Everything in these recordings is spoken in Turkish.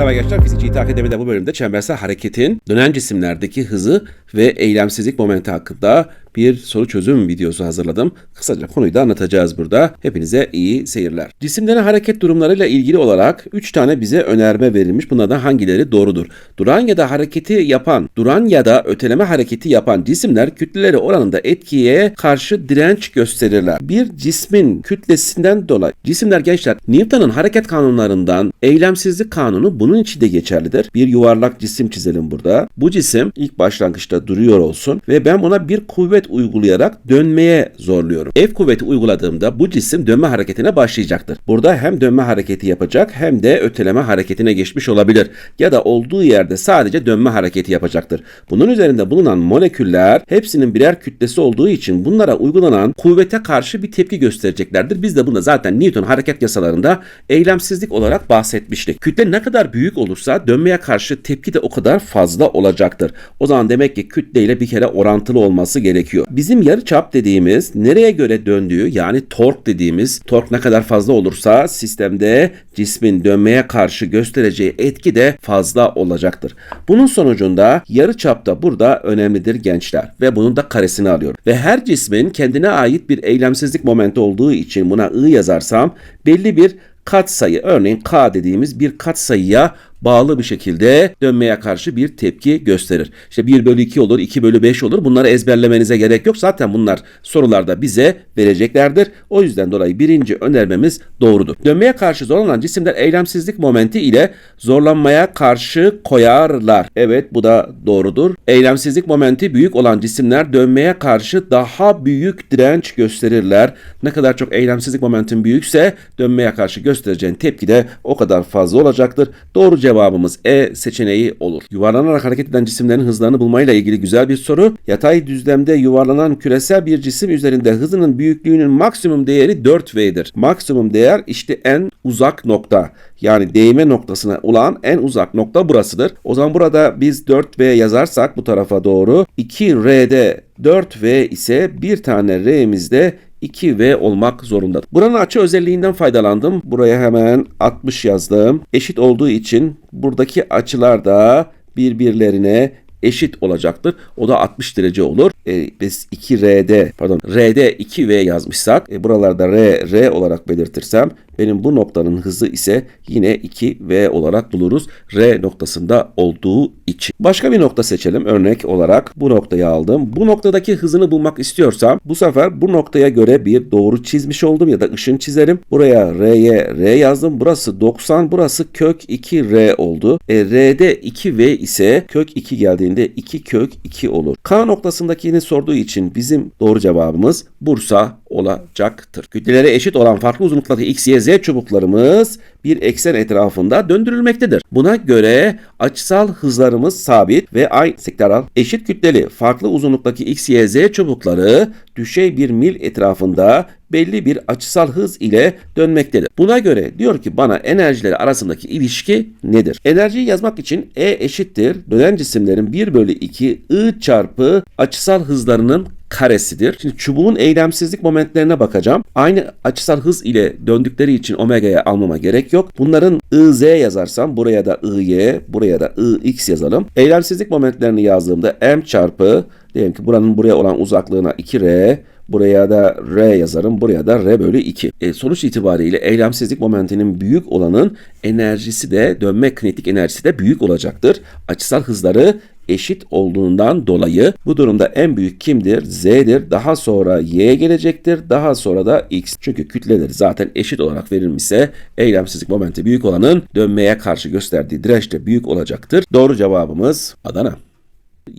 Merhaba gençler, Fizik İT Akademi'de bu bölümde çembersel hareketin dönen cisimlerdeki hızı ve eylemsizlik momenti hakkında bir soru çözüm videosu hazırladım. Kısaca konuyu da anlatacağız burada. Hepinize iyi seyirler. Cisimlerin hareket durumlarıyla ilgili olarak 3 tane bize önerme verilmiş. Bunlardan hangileri doğrudur? Duran ya da hareketi yapan, duran ya da öteleme hareketi yapan cisimler kütleleri oranında etkiye karşı direnç gösterirler. Bir cismin kütlesinden dolayı cisimler gençler Newton'un hareket kanunlarından eylemsizlik kanunu bunun için de geçerlidir. Bir yuvarlak cisim çizelim burada. Bu cisim ilk başlangıçta duruyor olsun ve ben buna bir kuvvet uygulayarak dönmeye zorluyorum. F kuvveti uyguladığımda bu cisim dönme hareketine başlayacaktır. Burada hem dönme hareketi yapacak hem de öteleme hareketine geçmiş olabilir. Ya da olduğu yerde sadece dönme hareketi yapacaktır. Bunun üzerinde bulunan moleküller hepsinin birer kütlesi olduğu için bunlara uygulanan kuvvete karşı bir tepki göstereceklerdir. Biz de bunda zaten Newton hareket yasalarında eylemsizlik olarak bahsetmiştik. Kütle ne kadar büyük olursa dönmeye karşı tepki de o kadar fazla olacaktır. O zaman demek ki kütleyle bir kere orantılı olması gerekiyor. Bizim yarıçap dediğimiz nereye göre döndüğü yani tork dediğimiz tork ne kadar fazla olursa sistemde cismin dönmeye karşı göstereceği etki de fazla olacaktır. Bunun sonucunda yarıçap da burada önemlidir gençler ve bunun da karesini alıyorum. Ve her cismin kendine ait bir eylemsizlik momenti olduğu için buna I yazarsam belli bir katsayı örneğin K dediğimiz bir katsayıya bağlı bir şekilde dönmeye karşı bir tepki gösterir. İşte 1 bölü 2 olur, 2 bölü 5 olur. Bunları ezberlemenize gerek yok. Zaten bunlar sorularda bize vereceklerdir. O yüzden dolayı birinci önermemiz doğrudur. Dönmeye karşı zorlanan cisimler eylemsizlik momenti ile zorlanmaya karşı koyarlar. Evet bu da doğrudur. Eylemsizlik momenti büyük olan cisimler dönmeye karşı daha büyük direnç gösterirler. Ne kadar çok eylemsizlik momentin büyükse dönmeye karşı göstereceğin tepki de o kadar fazla olacaktır. Doğru cevabımız E seçeneği olur. Yuvarlanarak hareket eden cisimlerin hızlarını bulmayla ilgili güzel bir soru. Yatay düzlemde yuvarlanan küresel bir cisim üzerinde hızının büyüklüğünün maksimum değeri 4V'dir. Maksimum değer işte en uzak nokta. Yani değme noktasına olan en uzak nokta burasıdır. O zaman burada biz 4V yazarsak bu tarafa doğru 2R'de 4V ise bir tane R'miz de 2V olmak zorundadır. Buranın açı özelliğinden faydalandım. Buraya hemen 60 yazdım. Eşit olduğu için buradaki açılar da birbirlerine eşit olacaktır. O da 60 derece olur. E, biz 2R'de pardon R'de 2V yazmışsak e, buralarda R, R olarak belirtirsem benim bu noktanın hızı ise yine 2V olarak buluruz. R noktasında olduğu için. Başka bir nokta seçelim. Örnek olarak bu noktayı aldım. Bu noktadaki hızını bulmak istiyorsam bu sefer bu noktaya göre bir doğru çizmiş oldum ya da ışın çizerim. Buraya R'ye R yazdım. Burası 90, burası kök 2R oldu. E, R'de 2V ise kök 2 geldiğinde 2 kök 2 olur. K noktasındakini sorduğu için bizim doğru cevabımız Bursa olacaktır. Kütlelere eşit olan farklı uzunluktaki X, Y, Z çubuklarımız bir eksen etrafında döndürülmektedir. Buna göre açısal hızlarımız sabit ve aynı sektoral eşit kütleli farklı uzunluktaki X, Y, Z çubukları düşey bir mil etrafında belli bir açısal hız ile dönmektedir. Buna göre diyor ki bana enerjileri arasındaki ilişki nedir? Enerjiyi yazmak için E eşittir dönen cisimlerin 1 bölü 2 I çarpı açısal hızlarının karesidir. Şimdi çubuğun eylemsizlik momentlerine bakacağım. Aynı açısal hız ile döndükleri için omega'ya almama gerek yok. Bunların IZ yazarsam buraya da IY, buraya da IX yazalım. Eylemsizlik momentlerini yazdığımda M çarpı diyelim ki buranın buraya olan uzaklığına 2R, Buraya da R yazarım. Buraya da R bölü 2. E, sonuç itibariyle eylemsizlik momentinin büyük olanın enerjisi de dönme kinetik enerjisi de büyük olacaktır. Açısal hızları eşit olduğundan dolayı bu durumda en büyük kimdir? Z'dir. Daha sonra Y gelecektir. Daha sonra da X. Çünkü kütleleri zaten eşit olarak verilmişse eylemsizlik momenti büyük olanın dönmeye karşı gösterdiği direnç de büyük olacaktır. Doğru cevabımız Adana.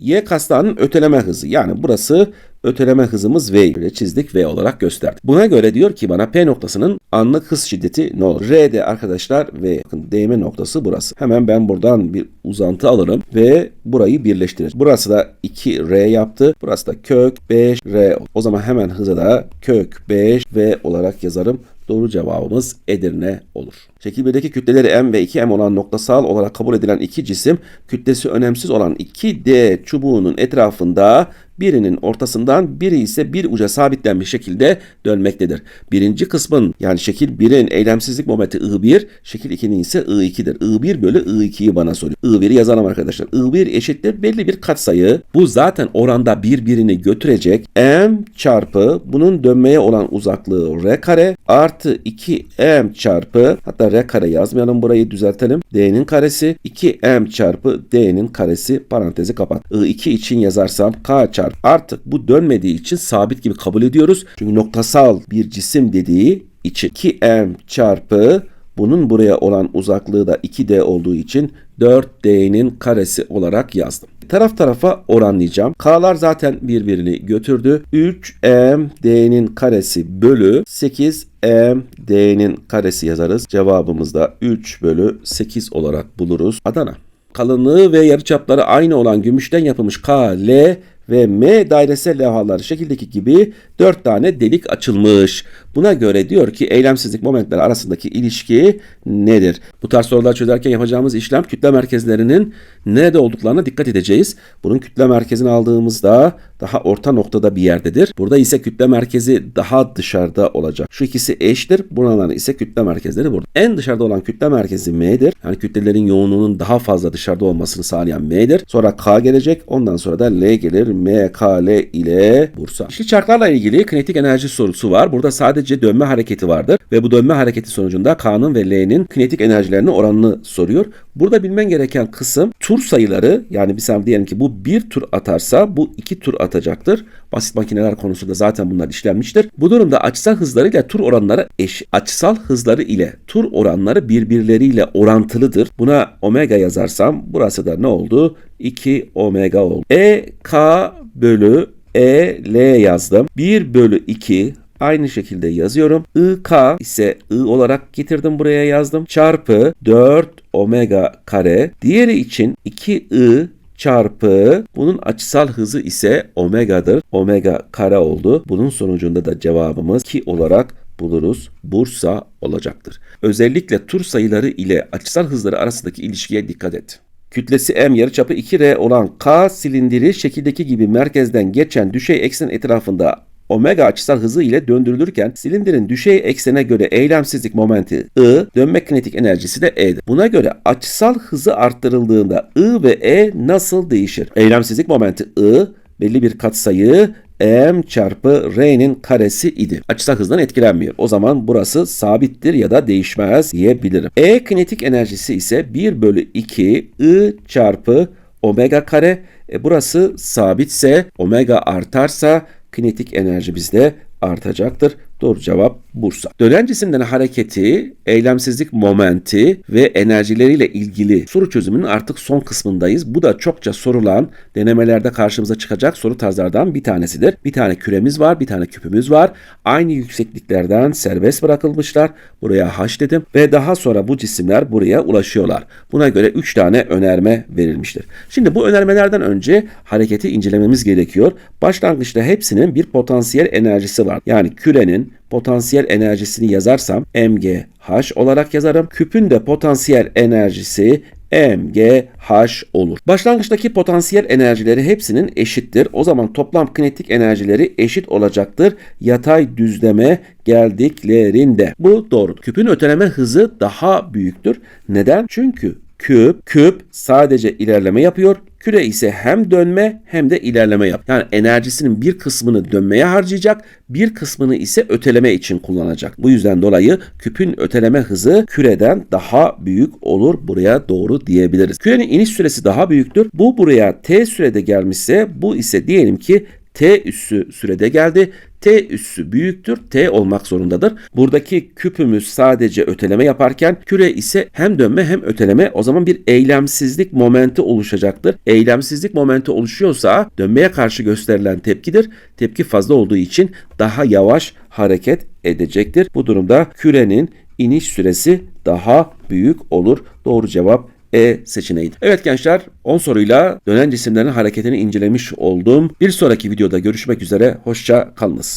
Y kastanın öteleme hızı yani burası öteleme hızımız V ile çizdik V olarak gösterdik. Buna göre diyor ki bana P noktasının anlık hız şiddeti ne olur? R'de arkadaşlar V bakın değme noktası burası. Hemen ben buradan bir uzantı alırım ve burayı birleştireceğim. Burası da 2R yaptı. Burası da kök 5R. O zaman hemen hıza da kök 5 V olarak yazarım. Doğru cevabımız Edirne olur. Şekil 1'deki kütleleri M ve 2M olan noktasal olarak kabul edilen iki cisim kütlesi önemsiz olan 2D çubuğunun etrafında birinin ortasından biri ise bir uca sabitlenmiş şekilde dönmektedir. Birinci kısmın yani şekil 1'in eylemsizlik momenti I1, şekil 2'nin ise I2'dir. I1 bölü I2'yi bana soruyor. I1'i yazalım arkadaşlar. I1 eşittir belli bir katsayı. Bu zaten oranda birbirini götürecek. M çarpı bunun dönmeye olan uzaklığı R kare artı 2M çarpı hatta R kare yazmayalım burayı düzeltelim. D'nin karesi 2M çarpı D'nin karesi parantezi kapat. I2 için yazarsam K çarpı artık bu dönmediği için sabit gibi kabul ediyoruz. Çünkü noktasal bir cisim dediği için 2M çarpı bunun buraya olan uzaklığı da 2D olduğu için 4D'nin karesi olarak yazdım. Taraf tarafa oranlayacağım. K'lar zaten birbirini götürdü. 3M D'nin karesi bölü 8M D'nin karesi yazarız. Cevabımız da 3 bölü 8 olarak buluruz. Adana. Kalınlığı ve yarıçapları aynı olan gümüşten yapılmış K, L ve M dairesel levhaları şekildeki gibi 4 tane delik açılmış. Buna göre diyor ki eylemsizlik momentleri arasındaki ilişki nedir? Bu tarz sorular çözerken yapacağımız işlem kütle merkezlerinin nerede olduklarına dikkat edeceğiz. Bunun kütle merkezini aldığımızda daha orta noktada bir yerdedir. Burada ise kütle merkezi daha dışarıda olacak. Şu ikisi eşittir. Buraların ise kütle merkezleri burada. En dışarıda olan kütle merkezi M'dir. Yani kütlelerin yoğunluğunun daha fazla dışarıda olmasını sağlayan M'dir. Sonra K gelecek. Ondan sonra da L gelir. M, K, L ile Bursa. İşli çarklarla ilgili kinetik enerji sorusu var. Burada sadece dönme hareketi vardır. Ve bu dönme hareketi sonucunda K'nın ve L'nin kinetik enerjilerinin oranını soruyor. Burada bilmen gereken kısım tur sayıları yani bir diyelim ki bu bir tur atarsa bu iki tur atacaktır. Basit makineler konusunda zaten bunlar işlenmiştir. Bu durumda açısal hızları ile tur oranları eş. Açısal hızları ile tur oranları birbirleriyle orantılıdır. Buna omega yazarsam burası da ne oldu? 2 omega oldu. E k bölü e l yazdım. 1 bölü 2 Aynı şekilde yazıyorum. IK ise I olarak getirdim buraya yazdım. Çarpı 4 omega kare. Diğeri için 2I çarpı bunun açısal hızı ise omega'dır. Omega kare oldu. Bunun sonucunda da cevabımız 2 olarak buluruz. Bursa olacaktır. Özellikle tur sayıları ile açısal hızları arasındaki ilişkiye dikkat et. Kütlesi m yarıçapı 2r olan K silindiri şekildeki gibi merkezden geçen düşey eksen etrafında omega açısal hızı ile döndürülürken silindirin düşey eksene göre eylemsizlik momenti I, dönme kinetik enerjisi de E'dir. Buna göre açısal hızı arttırıldığında I ve E nasıl değişir? Eylemsizlik momenti I belli bir katsayı m çarpı r'nin karesi idi. Açısal hızdan etkilenmiyor. O zaman burası sabittir ya da değişmez diyebilirim. E kinetik enerjisi ise 1 bölü 2 I çarpı omega kare. E burası sabitse omega artarsa kinetik enerji bizde artacaktır. Doğru cevap Bursa. Dönen cisimlerin hareketi, eylemsizlik momenti ve enerjileriyle ilgili soru çözümünün artık son kısmındayız. Bu da çokça sorulan denemelerde karşımıza çıkacak soru tarzlardan bir tanesidir. Bir tane küremiz var, bir tane küpümüz var. Aynı yüksekliklerden serbest bırakılmışlar. Buraya H dedim ve daha sonra bu cisimler buraya ulaşıyorlar. Buna göre 3 tane önerme verilmiştir. Şimdi bu önermelerden önce hareketi incelememiz gerekiyor. Başlangıçta hepsinin bir potansiyel enerjisi var. Yani kürenin potansiyel enerjisini yazarsam mgh olarak yazarım. Küpün de potansiyel enerjisi mgh olur. Başlangıçtaki potansiyel enerjileri hepsinin eşittir. O zaman toplam kinetik enerjileri eşit olacaktır. Yatay düzleme geldiklerinde. Bu doğrudur. Küpün öteleme hızı daha büyüktür. Neden? Çünkü küp, küp sadece ilerleme yapıyor. Küre ise hem dönme hem de ilerleme yap. Yani enerjisinin bir kısmını dönmeye harcayacak, bir kısmını ise öteleme için kullanacak. Bu yüzden dolayı küpün öteleme hızı küreden daha büyük olur. Buraya doğru diyebiliriz. Kürenin iniş süresi daha büyüktür. Bu buraya t sürede gelmişse bu ise diyelim ki t üssü sürede geldi. T üssü büyüktür, T olmak zorundadır. Buradaki küpümüz sadece öteleme yaparken küre ise hem dönme hem öteleme o zaman bir eylemsizlik momenti oluşacaktır. Eylemsizlik momenti oluşuyorsa dönmeye karşı gösterilen tepkidir. Tepki fazla olduğu için daha yavaş hareket edecektir. Bu durumda kürenin iniş süresi daha büyük olur. Doğru cevap e seçeneğiydi. Evet gençler 10 soruyla dönen cisimlerin hareketini incelemiş oldum. Bir sonraki videoda görüşmek üzere. Hoşça kalınız.